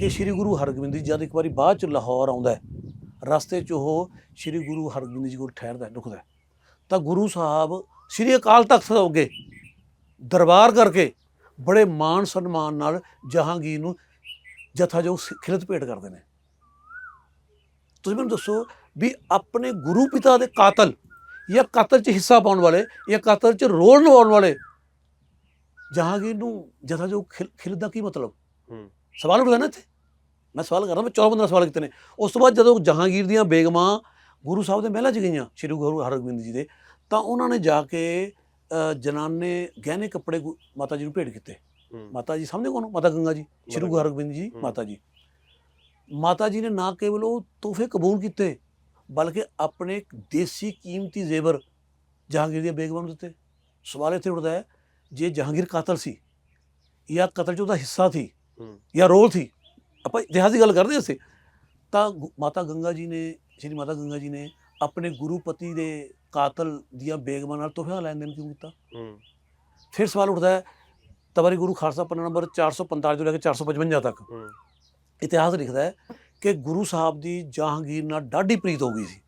ਕਿ ਸ੍ਰੀ ਗੁਰੂ ਹਰਗੋਬਿੰਦ ਜੀ ਜਦ ਇੱਕ ਵਾਰੀ ਬਾਅਦ ਚ ਲਾਹੌਰ ਆਉਂਦਾ ਹੈ ਰਸਤੇ 'ਚ ਉਹ ਸ੍ਰੀ ਗੁਰੂ ਹਰਗੋਬਿੰਦ ਜੀ ਕੋਲ ਠਹਿਰਦਾ ਹੈ, ਰੁਕਦਾ ਤਾਂ ਗੁਰੂ ਸਾਹਿਬ ਸ੍ਰੀ ਅਕਾਲ ਤਖਤ ਤੋਂ ਅੱਗੇ ਦਰਬਾਰ ਕਰਕੇ ਬੜੇ ਮਾਣ ਸਨਮਾਨ ਨਾਲ ਜਹਾਂਗੀਰ ਨੂੰ ਜਥਾਜੋਗ ਖਿਲਤ ਭੇਟ ਕਰਦੇ ਨੇ। ਤੁਸੀਂ ਮੈਨੂੰ ਦੱਸੋ ਵੀ ਆਪਣੇ ਗੁਰੂ ਪਿਤਾ ਦੇ ਕਾਤਲ ਜਾਂ ਕਾਤਲ 'ਚ ਹਿੱਸਾ ਪਾਉਣ ਵਾਲੇ ਜਾਂ ਕਾਤਲ 'ਚ ਰੋਲ ਨਿਭਾਉਣ ਵਾਲੇ ਜਹਾਂਗੀਰ ਨੂੰ ਜਥਾਜੋਗ ਖਿਲਤ ਦਾ ਕੀ ਮਤਲਬ? ਸਵਾਲ ਉੱਠਦਾ ਨਾ ਇੱਥੇ। ਮੈਂ ਸਵਾਲ ਕਰਦਾ ਮੈਂ 14 15 ਸਵਾਲ ਕੀਤੇ ਨੇ। ਉਸ ਤੋਂ ਬਾਅਦ ਜਦੋਂ ਜਹਾਂਗੀਰ ਦੀਆਂ ਬੇਗਮਾਂ ਗੁਰੂ ਸਾਹਿਬ ਦੇ ਮਹਿਲਾਂ 'ਚ ਗਈਆਂ ਸ੍ਰੀ ਗੁਰੂ ਹਰਗੋਬਿੰਦ ਜੀ ਦੇ ਤਾਂ ਉਹਨਾਂ ਨੇ ਜਾ ਕੇ ਜਨਾਨੇ ਗਹਿਣੇ ਕੱਪੜੇ ਮਾਤਾ ਜੀ ਨੂੰ ਭੇਟ ਕੀਤੇ। ਮਾਤਾ ਜੀ ਸਾਹਮਣੇ ਕੋਣ? ਮਾਤਾ ਗੰਗਾ ਜੀ ਸ੍ਰੀ ਗੁਰੂ ਹਰਗੋਬਿੰਦ ਜੀ। ਮਾਤਾ ਜੀ। ਮਾਤਾ ਜੀ ਨੇ ਨਾ ਕੇਵਲ ਉਹ ਤੋਹਫੇ ਕਬੂਲ ਕੀਤੇ ਬਲਕਿ ਆਪਣੇ ਦੇਸੀ ਕੀਮਤੀ ਜ਼ੇਵਰ ਜਹਾਂਗੀਰ ਦੀਆਂ ਬੇਗਮਾਂ ਨੂੰ ਦਿੱਤੇ। ਸਵਾਲ ਇੱਥੇ ਉੱਠਦਾ ਹੈ ਜੇ ਜਹਾਂਗੀਰ ਕਾਤਲ ਸੀ ਜਾਂ ਕਤਲ 'ਚ ਉਹਦਾ ਹਿੱਸਾ ਸੀ ਜਾਂ ਰੋਲ ਸੀ। ਆਪਾਂ ਇਤਿਹਾਸ ਦੀ ਗੱਲ ਕਰਦੇ ਹਾਂ ਅਸੀਂ। ਤਾਂ ਮਾਤਾ ਗੰਗਾ ਜੀ ਨੇ ਸ਼੍ਰੀ ਮਾਤਾ ਗੰਗਾ ਜੀ ਨੇ ਆਪਣੇ ਗੁਰੂ ਪਤੀ ਦੇ ਕਾਤਲ ਦੀਆਂ ਬੇਗਮਾਂ ਨਾਲ ਤੋਹਫਿਆਂ ਦਾ ਲੈਣ ਦੇਣ ਕਿਉਂ ਕੀਤਾ? ਹੂੰ। ਫਿਰ ਸਵਾਲ ਉੱਠਦਾ ਹੈ ਤਵਾਰੀ ਗੁਰੂ ਖਾਲਸਾ ਪੰਨਾ ਨੰਬਰ 445 ਤੋਂ ਲੈ ਕੇ 455 ਤੱਕ। ਹੂੰ। ਇਤਿਹਾਸ ਲਿਖਦਾ ਹੈ ਕਿ ਗੁਰੂ ਸਾਹਿਬ ਦੀ ਜਹਾਂਗੀਰ ਨਾਲ ਡਾਢੀ ਪ੍ਰੀਤ ਹੋ ਗਈ ਸੀ।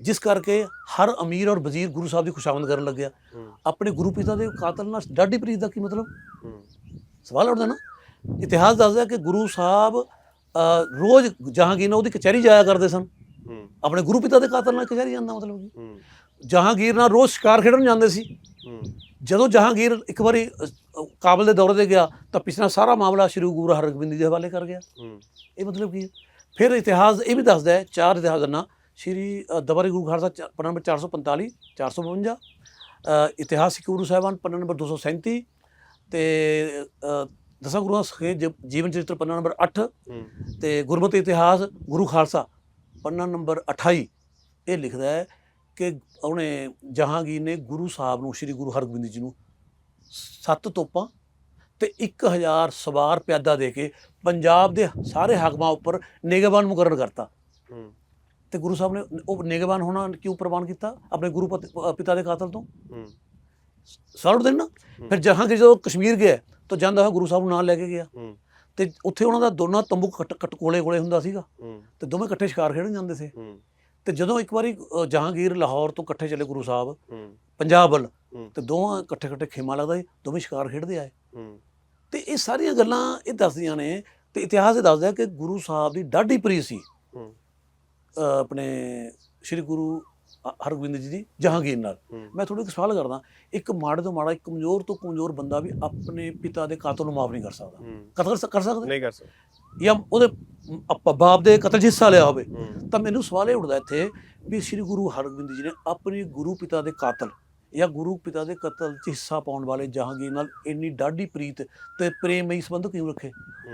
ਜਿਸ ਕਰਕੇ ਹਰ ਅਮੀਰ ਔਰ ਵਜ਼ੀਰ ਗੁਰੂ ਸਾਹਿਬ ਦੀ ਖੁਸ਼ਾਮਦ ਕਰਨ ਲੱਗਿਆ। ਆਪਣੇ ਗੁਰੂ ਪਿਤਾ ਦੇ ਕਾਤਲ ਨਾਲ ਡਾਢੀ ਪ੍ਰੀਤ ਦਾ ਕੀ ਮਤਲਬ? ਹੂੰ। ਸਵਾਲ ਉੱਠਦਾ ਨਾ। ਇਤਿਹਾਸ ਦੱਸਦਾ ਕਿ ਗੁਰੂ ਸਾਹਿਬ ਰੋਜ਼ ਜਹਾਂਗੀਰ ਨਾਲ ਉਹਦੀ ਕਚਹਿਰੀ ਜਾਇਆ ਕਰਦੇ ਸਨ। ਆਪਣੇ ਗੁਰੂ ਪਿਤਾ ਦੇ ਕਾਤਲ ਨਾਲ ਕਚਹਿਰੀ ਜਾਂਦਾ ਮਤਲਬ ਕੀ। ਜਹਾਂਗੀਰ ਨਾਲ ਰੋਜ਼ ਸ਼ਿਕਾਰ ਖੇਡਣ ਜਾਂਦੇ ਸੀ। ਜਦੋਂ ਜਹਾਂਗੀਰ ਇੱਕ ਵਾਰੀ ਕਾਬਲ ਦੇ ਦੌਰੇ ਤੇ ਗਿਆ ਤਾਂ ਪਿਛਲਾ ਸਾਰਾ ਮਾਮਲਾ ਸ਼੍ਰੀ ਗੁਰੂ ਹਰਗੋਬਿੰਦ ਜੀ ਦੇ ਹਵਾਲੇ ਕਰ ਗਿਆ। ਇਹ ਮਤਲਬ ਕੀ ਫਿਰ ਇਤਿਹਾਸ ਇਹ ਵੀ ਦੱਸਦਾ ਹੈ ਚਾਰ ਇਤਿਹਾਸ ਨਾ ਸ਼੍ਰੀ ਦਵਾਰੀ ਗੁਰੂ ਖਾਲਸਾ ਚ- ਪੰਨਾ ਨੰਬਰ 445 452 ਅ, ਇਤਿਹਾਸਿਕ ਗੁਰੂ ਸਾਹਿਬਾਨ ਪੰਨਾ ਨੰਬਰ 237 ਤੇ ਦਸਾਂ ਗੁਰੂਆਂ ਸਖੇ ਜੀਵਨ ਚਰਿੱਤਰ ਪੰਨਾ ਨੰਬਰ 8 ਹੂੰ। ਤੇ ਗੁਰਮਤਿ ਇਤਿਹਾਸ ਗੁਰੂ ਖਾਲਸਾ ਪੰਨਾ ਨੰਬਰ 28 ਇਹ ਲਿਖਦਾ ਹੈ ਕਿ ਉਹਨੇ ਜਹਾਂਗੀਰ ਨੇ ਗੁਰੂ ਸਾਹਿਬ ਨੂੰ ਸ੍ਰੀ ਗੁਰੂ ਹਰਗੋਬਿੰਦ ਜੀ ਨੂੰ ਸੱਤ ਤੋਪਾਂ ਤੇ 1000 ਸਵਾਰ ਪਿਆਦਾ ਦੇ ਕੇ ਪੰਜਾਬ ਦੇ ਸਾਰੇ ਹਾਕਮਾਂ ਉੱਪਰ ਨਿਗਰਾਨ ਮੁਕਰਰ ਕਰਤਾ। ਹੂੰ। ਤੇ ਗੁਰੂ ਸਾਹਿਬ ਨੇ ਉਹ ਨਿਗਰਾਨ ਹੋਣਾ ਕਿਉਂ ਪ੍ਰਵਾਨ ਕੀਤਾ? ਆਪਣੇ ਗੁਰੂ ਪਤ- ਅ, ਪਿਤਾ ਦੇ ਕਾਤਲ ਤੋਂ? ਹੂੰ। ਸਾਲਟ ਦੇਣ ਨਾ ਫਿਰ ਜਹਾਂਗੀਰ ਜਦੋਂ ਕਸ਼ਮੀਰ ਗਿਆ ਤਾਂ ਜਾਂਦਾ ਹੋਇਆ ਗੁਰੂ ਸਾਹਿਬ ਨੂੰ ਨਾਲ ਲੈ ਕੇ ਗਿਆ। ਤੇ ਉੱਥੇ ਉਹਨਾਂ ਦਾ ਦੋਨਾਂ ਤੰਬੂ ਕੱਟ ਕੱਟ ਕੋਲੇ ਕੋਲੇ ਹੁੰਦਾ ਸੀਗਾ। ਤੇ ਦੋਵੇਂ ਇਕੱਠੇ ਸ਼ਿਕਾਰ ਖੇਡਣ ਜਾਂਦੇ ਸੀ। ਤੇ ਜਦੋਂ ਇੱਕ ਵਾਰੀ ਜਹਾਂਗੀਰ ਲਾਹੌਰ ਤੋਂ ਇਕੱਠੇ ਚੱਲੇ ਗੁਰੂ ਸਾਹਿਬ ਪੰਜਾਬ ਵੱਲ ਤੇ ਦੋਵਾਂ ਇਕੱਠੇ ਇਕੱਠੇ ਖੇਮਾ ਲੱਗਦਾ ਦੋਵੇਂ ਸ਼ਿਕਾਰ ਖੇਡਦੇ ਆਏ। ਤੇ ਇਹ ਸਾਰੀਆਂ ਗੱਲਾਂ ਇਹ ਦੱਸਦੀਆਂ ਨੇ ਤੇ ਇਤਿਹਾਸ ਇਹ ਦੱਸਦਾ ਕਿ ਗੁਰੂ ਸਾਹਿਬ ਦੀ ਡਾਢੀ ਪ੍ਰੀਤ ਸੀ। ਆਪਣੇ ਸ੍ਰੀ ਗੁਰੂ ਹਰਗੋਬਿੰਦ ਜੀ ਦੀ ਜਹਾਂਗੀਰ ਨਾਲ। ਮੈਂ ਤੁਹਾਨੂੰ ਇੱਕ ਸਵਾਲ ਕਰਦਾ ਇੱਕ ਮਾੜੇ ਤੋਂ ਮਾੜਾ ਇੱਕ ਕਮਜ਼ੋਰ ਤੋਂ ਕਮਜ਼ੋਰ ਬੰਦਾ ਵੀ ਆਪਣੇ ਪਿਤਾ ਦੇ ਕਾਤਲ ਨੂੰ ਮਾਫ ਨਹੀਂ ਕਰ ਸਕਦਾ। ਕਤਲ ਕਰ ਸਕ- ਕਰ ਸਕਦਾ? ਨਹੀਂ ਕਰ ਸਕਦਾ। ਜਾਂ ਉਹਦੇ ਆਪਾਂ ਬਾਪ ਦੇ ਕਤਲ 'ਚ ਹਿੱਸਾ ਲਿਆ ਹੋਵੇ। ਤਾਂ ਮੈਨੂੰ ਸਵਾਲ ਇਹ ਉੱਠਦਾ ਇੱਥੇ ਵੀ ਸ੍ਰੀ ਗੁਰੂ ਹਰਗੋਬਿੰਦ ਜੀ ਨੇ ਆਪਣੀ ਗੁਰੂ ਪਿਤਾ ਦੇ ਕਾਤਲ ਜਾਂ ਗੁਰੂ ਪਿਤਾ ਦੇ ਕਤਲ 'ਚ ਹਿੱਸਾ ਪਾਉਣ ਵਾਲੇ ਜਹਾਂਗੀਰ ਨਾਲ ਇੰਨੀ ਡਾਢੀ ਪ੍ਰੀਤ ਤੇ ਪ੍ਰੇਮਈ ਸੰਬੰਧ ਕਿਉਂ ਰੱਖੇ।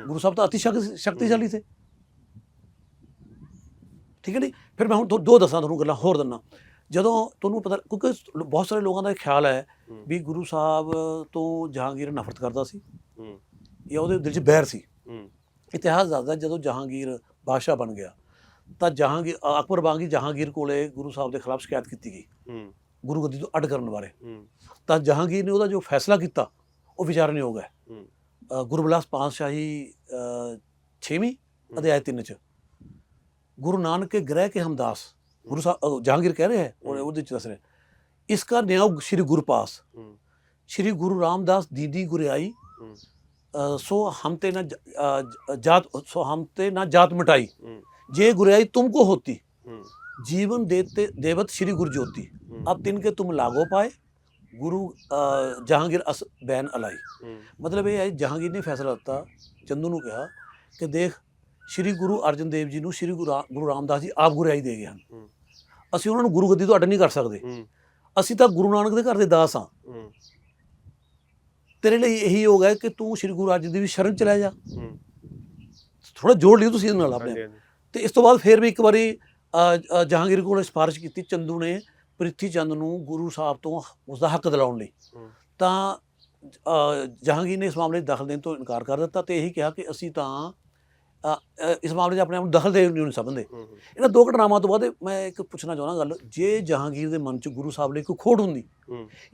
ਗੁਰੂ ਸਾਹਿਬ ਤਾਂ ਅਤੀ ਸ਼ਕ- ਸ਼ਕਤੀਸ਼ਾਲੀ ਸੀ। ਠੀਕ ਹੈ ਨਹੀਂ ਫਿਰ ਮੈਂ ਹੁਣ ਦੋ- ਦੋ ਦੱਸਾਂ ਤੁਹਾਨੂੰ ਗੱਲਾਂ ਹੋਰ ਦਿੰਨਾ ਜਦੋਂ ਤੁਹਾਨੂੰ ਪਤਾ ਕਿਉਂਕਿ ਬਹੁਤ ਸਾਰੇ ਲੋਕਾਂ ਦਾ ਖਿਆਲ ਹੈ। ਵੀ ਗੁਰੂ ਸਾਹਿਬ ਤੋਂ ਜਹਾਂਗੀਰ ਨਫ਼ਰਤ ਕਰਦਾ ਸੀ। ਹੂੰ। ਜਾਂ ਉਹਦੇ ਦਿਲ 'ਚ ਬੈਰ ਸੀ। ਹੂੰ। ਇਤਿਹਾਸ ਦੱਸਦਾ ਜਦੋਂ ਜਹਾਂਗੀਰ ਬਾਦਸ਼ਾਹ ਬਣ ਗਿਆ ਤਾਂ ਜਹਾਂਗੀਰ ਅਕਬਰ ਬਾਗੀ ਜਹਾਂਗੀਰ ਕੋਲੇ ਗੁਰੂ ਸਾਹਿਬ ਦੇ ਖਿਲਾਫ ਸ਼ਿਕਾਇਤ ਕੀਤੀ ਗਈ। ਹੂੰ। ਗੁਰੂ ਗੱਦੀ ਤੋਂ ਅੱਡ ਕਰਨ ਬਾਰੇ। ਹੂੰ। ਤਾਂ ਜਹਾਂਗੀਰ ਨੇ ਉਹਦਾ ਜੋ ਫੈਸਲਾ ਕੀਤਾ ਉਹ ਵਿਚਾਰਨਯੋਗ ਹੈ। ਹੂੰ। ਅ, ਗੁਰਬਿਲਾਸ ਪਾਤਸ਼ਾਹੀ 6ਵੀਂ ਅਧਿਆਇ 3 ਚ। ਗੁਰੂ ਨਾਨਕ ਕੇ ਗ੍ਰਹਿ ਕੇ ਹਮਦਾਸ ਗੁਰੂ ਸਾਹਿਬ ਅ, ਜਹਾਂਗੀਰ ਕਹਿ ਰਿਹਾ ਹੈ ਉਹ- ਉਹਦੇ ਚ ਦੱਸ ਰਿਹਾ ਇਸ ਕਾ ਨਿਆਉ ਸ੍ਰੀ ਗੁਰੂ ਪਾਸ ਹੂੰ ਸ੍ਰੀ ਗੁਰੂ ਰਾਮਦਾਸ ਦੀਦੀ ਗੁਰਿਆਈ ਹੂੰ ਅ, ਸੋ ਹਮ ਤੇ ਨਾ ਜ- ਅ, ਜ- ਜਾਤ ਸੋ ਹਮ ਤੇ ਨਾ ਜਾਤ ਮਿਟਾਈ ਹੂੰ ਜੇ गुरियाई तुमको होती हम्म, जीवन देते देवत श्री गुरु ज्योति हम्म, अब तिनके तुम लागो पाए गुरु अ, जहांगीर अस बैन अलाई हम्म, ਮਤਲਬ ਇਹ ਹੈ ਜਹਾਂਗੀਰ ਨੇ ਫੈਸਲਾ ਦਿੱਤਾ ਚੰਦੂ ਨੂੰ ਕਿਹਾ ਕਿ ਦੇਖ ਸ੍ਰੀ ਗੁਰੂ ਅਰਜਨ ਦੇਵ ਜੀ ਨੂੰ ਸ੍ਰੀ ਗੁਰੂ ਰਾਮਦਾਸ ਜੀ ਆਪ ਗੁਰਿਆਈ ਦੇ ਗਏ ਹਨ। ਅਸੀਂ ਉਹਨਾਂ ਨੂੰ ਗੁਰੂ ਗੱਦੀ ਤੋਂ ਅੱਡ ਨਹੀਂ ਕਰ ਸਕਦੇ। ਅਸੀਂ ਤਾਂ ਗੁਰੂ ਨਾਨਕ ਦੇ ਘਰ ਦੇ ਦਾਸ ਹਾਂ। ਤੇਰੇ ਲਈ ਇਹੀ ਹੋ ਗਿਆ ਕਿ ਤੂੰ ਸ੍ਰੀ ਗੁਰੂ ਅਰਜਨ ਦੇਵ ਜੀ ਸ਼ਰਨ ਚਲਾ ਜਾ। ਥੋੜਾ ਜੋੜ ਲਿਓ ਤੁਸੀਂ ਨਾਲ ਆਪਣੇ ਤੇ ਇਸ ਤੋਂ ਬਾਅਦ ਫੇਰ ਵੀ ਇੱਕ ਵਾਰੀ ਜਹਾਂਗੀਰ ਕੋਲ ਸਿਫਾਰਿਸ਼ ਕੀਤੀ। ਚੰਦੂ ਨੇ ਪ੍ਰਿਥੀ ਚੰਦ ਨੂੰ ਗੁਰੂ ਸਾਹਿਬ ਤੋਂ ਉਸ ਦਾ ਹੱਕ ਦਿਲਾਉਣ ਲਈ। ਤਾਂ ਜਹਾਂਗੀਰ ਨੇ ਇਸ ਮਾਮਲੇ ਦਖਲ ਦੇਣ ਤੋਂ ਇਨਕਾਰ ਕਰ ਦਿੱਤਾ ਤੇ ਇਹੀ ਕਿਹਾ ਕਿ ਅਸੀਂ ਤਾਂ ਇਸ ਮਾਮਲੇ 'ਚ ਆਪਣੇ ਆਪ ਨੂੰ ਦਖਲ ਦੇ ਨਹੀਂ ਸਮਝਦੇ ਇਹਨਾਂ ਦੋ ਘਟਨਾਵਾਂ ਤੋਂ ਬਾਅਦ ਮੈਂ ਇੱਕ ਪੁੱਛਣਾ ਚਾਹੁੰਦਾ ਗੱਲ ਜੇ ਜਹਾਂਗੀਰ ਦੇ ਮਨ 'ਚ ਗੁਰੂ ਸਾਹਿਬ ਲਈ ਕੋਈ ਖੋੜ ਹੁੰਦੀ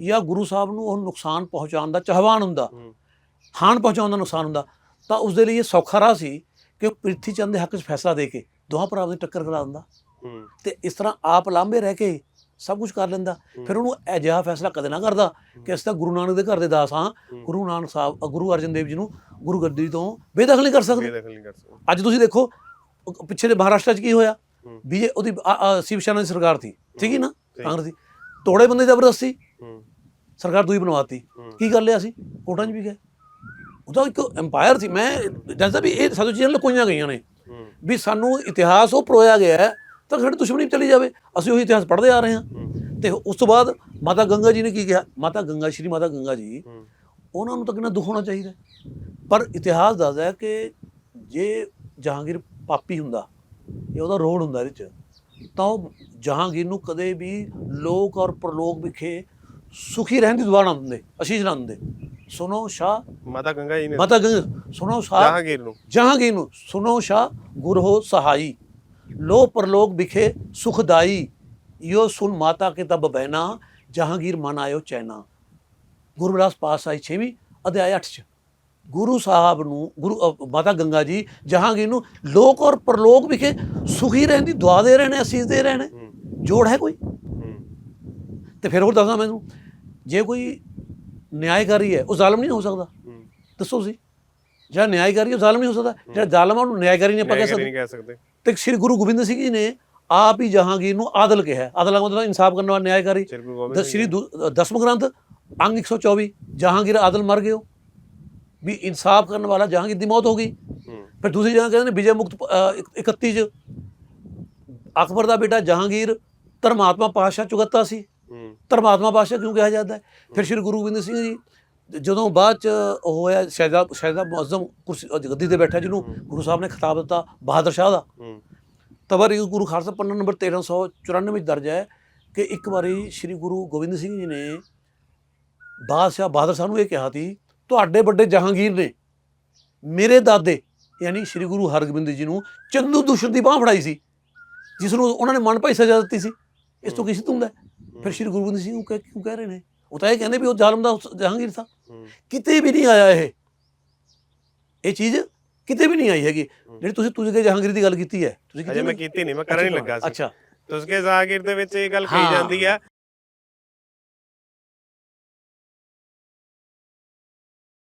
ਜਾਂ ਗੁਰੂ ਸਾਹਿਬ ਨੂੰ ਉਹ ਨੁਕਸਾਨ ਪਹੁੰਚਾਉਣ ਦਾ ਚਾਹਵਾਨ ਹੁੰਦਾ ਹਾਨ ਪਹੁੰਚਾਉਣ ਦਾ ਨੁਕਸਾਨ ਹੁੰਦਾ ਤਾਂ ਉਸ ਦੇ ਲਈ ਇਹ ਸੌਖਾ ਰਾਹ ਸੀ ਕਿ ਪ੍ਰਿਥੀ ਚੰਦ ਦੇ ਹੱਕ 'ਚ ਫੈਸਲਾ ਦੇ ਕੇ ਦੋਹਾਂ ਭਰਾਵਾਂ ਦੀ ਟੱਕਰ ਕਰਾ ਦਿੰਦਾ। ਤੇ ਇਸ ਤਰ੍ਹਾਂ ਆਪ ਲਾਂਬੇ ਰਹਿ ਕੇ ਸਭ ਕੁਝ ਕਰ ਲੈਂਦਾ। ਫਿਰ ਉਹਨੂੰ ਅਜਿਹਾ ਫੈਸਲਾ ਕਦੇ ਨਾ ਕਰਦਾ ਕਿ ਅਸੀਂ ਤਾਂ ਗੁਰੂ ਨਾਨਕ ਦੇ ਘਰ ਦੇ ਦਾਸ ਹਾਂ। ਗੁਰੂ ਨਾਨਕ ਸਾਹਿਬ ਗੁਰੂ ਅਰਜਨ ਦੇਵ ਜੀ ਨੂੰ ਗੁਰੂ ਗੱਦੀ ਤੋਂ ਬੇਦਖਲ ਨਹੀਂ ਕਰ ਸਕਦੇ। ਅੱਜ ਤੁਸੀਂ ਦੇਖੋ ਪਿੱਛੇ ਦੇ ਮਹਾਰਾਸ਼ਟਰ 'ਚ ਕੀ ਹੋਇਆ? ਹੂੰ। ਬੀਜੇ ਉਹਦੀ ਸ਼ਿਵ ਸੈਨਾ ਦੀ ਸਰਕਾਰ ਸੀ। ਠੀਕ ਹੀ ਨਾ। ਕਾਂਗਰਸ ਦੀ। ਤੋੜੇ ਬੰਦੇ ਜ਼ਬਰਦਸਤੀ। ਸਰਕਾਰ ਦੂਈ ਬਣਵਾਤੀ। ਕੀ ਕਰ ਲਿਆ ਸੀ? ਕੋਟਾਂ 'ਚ ਵੀ ਗਏ। ਉਹ ਤਾਂ ਇੱਕ ਐਮਪਾਇਰ ਸੀ। ਮੈਂ ਦੱਸਦਾ ਵੀ ਇਹ ਸਾਡੀ ਚੀਜ਼ਾਂ ਲੁਕੋਈਆਂ ਗਈਆਂ ਨੇ। ਵੀ ਸਾਨੂੰ ਇਤਿਹਾਸ ਉਹ ਪਰੋਇਆ ਗਿਆ ਹੈ ਤਾਂ ਸਾਡੀ ਦੁਸ਼ਮਣੀ ਚਲੀ ਜਾਵੇ। ਅਸੀਂ ਉਹੀ ਇਤਿਹਾਸ ਪੜ੍ਹਦੇ ਆ ਰਹੇ ਹਾਂ। ਤੇ ਉਸ ਤੋਂ ਬਾਅਦ ਮਾਤਾ ਗੰਗਾ ਜੀ ਨੇ ਕੀ ਕਿਹਾ? ਮਾਤਾ ਗੰਗਾ ਸ਼੍ਰੀ ਮਾਤਾ ਗੰਗਾ ਜੀ ਉਹਨਾਂ ਨੂੰ ਤਾਂ ਕਿੰਨਾ ਦੁੱਖ ਹੋਣਾ ਚਾਹੀਦਾ। ਪਰ ਇਤਿਹਾਸ ਦੱਸਦਾ ਹੈ ਕਿ ਜੇ ਜਹਾਂਗੀਰ ਪਾਪੀ ਹੁੰਦਾ ਇਹ ਉਹਦਾ ਰੋਲ ਹੁੰਦਾ ਇਹਦੇ ਚ ਤਾਂ ਉਹ ਜਹਾਂਗੀਰ ਨੂੰ ਕਦੇ ਵੀ ਲੋਕ ਔਰ ਪ੍ਰਲੋਕ ਵਿਖੇ ਸੁਖੀ ਰਹਿਣ ਦੀ ਦੁਆ ਨਾ ਦਿੰਦੇ ਅਸ਼ੀਸ਼ ਨਾ ਦਿੰਦੇ। ਸੁਨੋ ਸ਼ਾਹ ਮਾਤਾ ਗੰਗਾ ਜੀ ਨੇ ਮਾਤਾ ਗੰਗਾ ਸੁਨੋ ਸ਼ਾਹ ਜਹਾਂਗੀਰ ਨੂੰ। ਜਹਾਂਗੀਰ ਨੂੰ ਸੁਨੋ ਸ਼ਾਹ ਗੁਰ ਹੋ ਸਹਾਈ। ਲੋ ਪਰਲੋਕ ਵਿਖੇ ਸੁਖਦਾਈ। ਯੋ ਸੁਨ ਮਾਤਾ ਕੇ ਤਬ ਬਹਿਨਾ ਜਹਾਂਗੀਰ ਮਨ ਆਇਓ ਚੈਨਾ। ਗੁਰੂ ਰਾਸ ਪਾਤਸ਼ਾਹੀ 6ਵੀਂ ਅਧਿਆਇ 8 ਚ। ਗੁਰੂ ਸਾਹਿਬ ਨੂੰ ਗੁਰੂ ਮਾਤਾ ਗੰਗਾ ਜੀ ਜਹਾਂਗੀਰ ਨੂੰ ਲੋਕ ਔਰ ਪਰਲੋਕ ਵਿਖੇ ਸੁਖੀ ਰਹਿਣ ਦੀ ਦੁਆ ਦੇ ਰਹੇ ਨੇ ਅਸੀਸ ਦੇ ਰਹੇ ਨੇ। ਜੋੜ ਹੈ ਕੋਈ? ਤੇ ਫਿਰ ਹੋਰ ਦੱਸਾਂ ਮੈਨੂੰ ਜੇ ਕੋਈ ਨਿਆਂਕਾਰੀ ਹੈ ਉਹ ਜ਼ਾਲਮ ਨਹੀਂ ਹੋ ਸਕਦਾ। ਦੱਸੋ ਤੁਸੀਂ ਜਿਹੜਾ ਨਿਆਂਕਾਰੀ ਉਹ ਜ਼ਾਲਮ ਨਹੀਂ ਹੋ ਸਕਦਾ। ਜਿਹੜਾ ਜ਼ਾਲਮ ਆ ਉਹਨੂੰ ਨਿਆਂਕਾਰੀ ਨਹੀਂ ਆਪਾਂ ਕਹਿ ਨਿਆਂਕਾਰੀ ਸਕਦੇ। ਨਹੀਂ ਕਹਿ ਸਕਦੇ। ਤੇ ਸ੍ਰੀ ਗੁਰੂ ਗੋਬਿੰਦ ਸਿੰਘ ਜੀ ਨੇ ਆਪ ਹੀ ਜਹਾਂਗੀਰ ਨੂੰ ਆਦਲ ਕਿਹਾ। ਆਦਲ ਦਾ ਮਤਲਬ ਇਨਸਾਫ ਕਰਨ ਵਾਲਾ ਨਿਆਂਕਾਰੀ ਸ਼੍ਰੀ ਗੁਰੂ ਗੋਬਿੰਦ ਸ੍ਰੀ ਦੂ- ਦਸਮ ਗ੍ਰੰਥ ਅੰਗ 124 ਜਹਾਂਗੀਰ ਆਦਲ ਮਰ ਗਏ ਹੋ ਵੀ ਇਨਸਾਫ ਕਰਨ ਵਾਲਾ ਜਹਾਂਗੀਰ ਦੀ ਮੌਤ ਹੋ ਗਈ। ਹੂੰ। ਫਿਰ ਦੂਸਰੀ ਜਗ੍ਹਾ ਕਹਿੰਦੇ ਨੇ ਵਿਜੇ ਮੁਕਤ ਅ, 31 ਚ ਅਕਬਰ ਦਾ ਬੇਟਾ ਜਹਾਂਗੀਰ ਧਰਮਾਤਮਾ ਪਾਤਸ਼ਾਹ ਚੁਗੱਤਾ ਸੀ। ਹੂੰ। ਧਰਮਾਤਮਾ ਪਾਤਸ਼ਾਹ ਕਿਉਂ ਕਿਹਾ ਜਾਂਦਾ ਹੈ? ਫਿਰ ਸ੍ਰੀ ਗੁਰੂ ਗੋਬਿੰਦ ਸਿੰਘ ਜੀ ਜਦੋਂ ਬਾਅਦ ਚ ਉਹ ਹੋਇਆ ਸ਼ਹਿਜ਼ਾ ਸ਼ਹਿਜ਼ਾ ਮੁਅੱਜ਼ਮ ਕੁਰਸੀ ਗੱਦੀ ਤੇ ਬੈਠਾ ਜਿਹਨੂੰ ਗੁਰੂ ਸਾਹਿਬ ਨੇ ਖਿਤਾਬ ਦਿੱਤਾ ਬਹਾਦਰ ਸ਼ਾਹ ਦਾ। ਤਬਰ ਗੁਰੂ ਖਾਲਸਾ ਪੰਨਾ ਨੰਬਰ 1394 ਵਿੱਚ ਦਰਜ ਹੈ ਕਿ ਇੱਕ ਵਾਰੀ ਸ੍ਰੀ ਗੁਰੂ ਗੋਬਿੰਦ ਸਿੰਘ ਜੀ ਨੇ ਬਾਦਸ਼ਾਹ ਬਹਾਦਰ ਸਾਹਿਬ ਨੂੰ ਇਹ ਕਿਹਾ ਸੀ ਤੁਹਾਡੇ ਵੱਡੇ ਜਹਾਂਗੀਰ ਨੇ ਮੇਰੇ ਦਾਦੇ ਯਾਨੀ ਸ੍ਰੀ ਗੁਰੂ ਹਰਗੋਬਿੰਦ ਜੀ ਨੂੰ ਚੰਦੂ ਦੁਸ਼ਮਣ ਦੀ ਬਾਹ ਫੜਾਈ ਸੀ ਜਿਸ ਨੂੰ ਉਹਨਾਂ ਨੇ ਮਨ ਭਾਈ ਸਜ਼ਾ ਦਿੱਤੀ ਸੀ। ਇਸ ਤੋਂ ਕੀ ਸਿੱਧ ਹੁੰਦਾ ਹੈ? ਫਿਰ ਸ੍ਰੀ ਗੁਰੂ ਗੋਬਿੰਦ ਸਿੰਘ ਨੂੰ ਕਹਿ- ਕਿਉਂ ਕਹਿ ਰਹੇ ਨੇ? ਉਹ ਤਾਂ ਇਹ ਕਹਿੰਦੇ ਵੀ ਉਹ ਜ਼ਾਲਮ ਦਾ ਜਹਾਂਗੀਰ ਸੀ ਕਿਤੇ ਵੀ ਨਹੀਂ ਆਇਆ ਇਹ। ਇਹ ਚੀਜ਼ ਕਿਤੇ ਵੀ ਨਹੀਂ ਆਈ ਹੈਗੀ। ਜਿਹੜੀ ਤੁਸੀਂ ਤੁਝਕੇ ਜਹਾਂਗੀਰ ਦੀ ਗੱਲ ਕੀਤੀ ਹੈ ਤੁਸੀਂ ਕੀਤੀ ਮੈਂ ਨਾ? ਕੀਤੀ ਨਹੀਂ ਮੈਂ ਕਰਨ ਹੀ ਲੱਗਾ ਸੀ। ਅੱਛਾ। ਤੁਸਕੇ ਜ਼ਾਗੀਰ ਦੇ ਵਿੱਚ ਇਹ ਗੱਲ। ਕਹੀ ਜਾਂਦੀ ਆ